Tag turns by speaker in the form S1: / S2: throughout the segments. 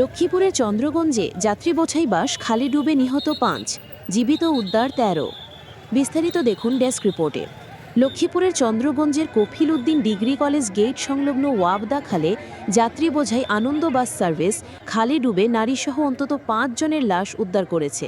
S1: লক্ষ্মীপুরের চন্দ্রগঞ্জে যাত্রী বোঝাই বাস খালি ডুবে নিহত পাঁচ, জীবিত উদ্ধার তেরো। বিস্তারিত দেখুন ডেস্ক রিপোর্টে। লক্ষ্মীপুরের চন্দ্রগঞ্জের Kafil Uddin degree college gate সংলগ্ন ওয়াবদা খালে যাত্রী বোঝাই আনন্দ বাস সার্ভিস খালে ডুবে নারীসহ অন্তত পাঁচজনের লাশ উদ্ধার করেছে।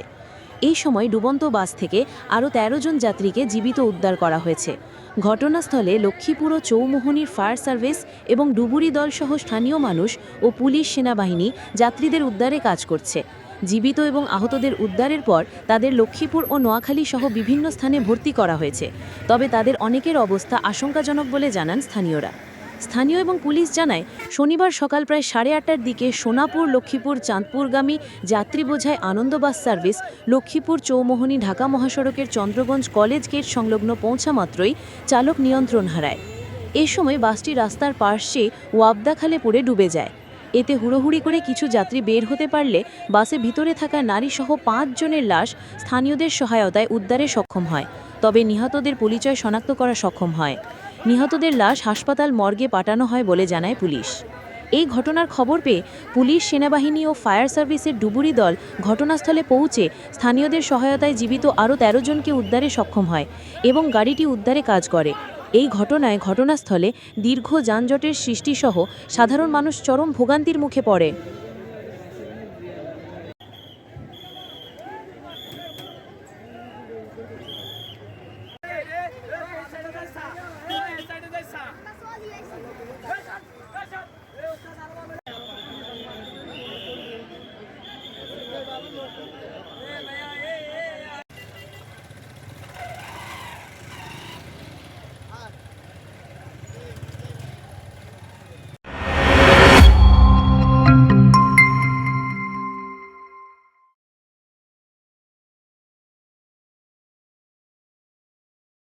S1: এই সময় ডুবন্ত বাস থেকে আরও ১৩ জন যাত্রীকে জীবিত উদ্ধার করা হয়েছে। ঘটনাস্থলে লক্ষ্মীপুর ও চৌমোহনীর ফায়ার সার্ভিস এবং ডুবুরি দলসহ স্থানীয় মানুষ ও পুলিশ সেনাবাহিনী যাত্রীদের উদ্ধারে কাজ করছে। জীবিত এবং আহতদের উদ্ধারের পর তাদের লক্ষ্মীপুর ও নোয়াখালী সহ বিভিন্ন স্থানে ভর্তি করা হয়েছে। তবে তাদের অনেকের অবস্থা আশঙ্কাজনক বলে জানান স্থানীয়রা। স্থানীয় এবং পুলিশ জানায় শনিবার সকাল প্রায় সাড়ে আটটার দিকে সোনাপুর, লক্ষ্মীপুর, চাঁদপুরগামী যাত্রী বোঝায় আনন্দ বাস সার্ভিস, লক্ষ্মীপুর চৌমোহনী, ঢাকা মহাসড়কের চন্দ্রগঞ্জ কলেজ গেট সংলগ্ন পৌঁছা মাত্রই চালক নিয়ন্ত্রণ হারায়। এ সময় বাসটি রাস্তার পার্শ্বে ওয়াবদা খালে পড়ে ডুবে যায়। এতে হুড়োহুড়ি করে কিছু যাত্রী বের হতে পারলে বাসে ভিতরে থাকা নারীসহ পাঁচ জনের লাশ স্থানীয়দের সহায়তায় উদ্ধারে সক্ষম হয়। তবে নিহতদের পরিচয় শনাক্ত করা সক্ষম হয়। নিহতদের লাশ হাসপাতাল মর্গে পাঠানো হয় বলে জানায় পুলিশ। এই ঘটনার খবর পেয়ে পুলিশ, সেনাবাহিনী ও ফায়ার সার্ভিসের ডুবুরি দল ঘটনাস্থলে পৌঁছে স্থানীয়দের সহায়তায় জীবিত আরও ১৩ জনকে উদ্ধারে সক্ষম হয় এবং গাড়িটি উদ্ধারে কাজ করে। এই ঘটনায় ঘটনাস্থলে দীর্ঘ যানজটের সৃষ্টিসহ সাধারণ মানুষ চরম ভোগান্তির মুখে পড়ে।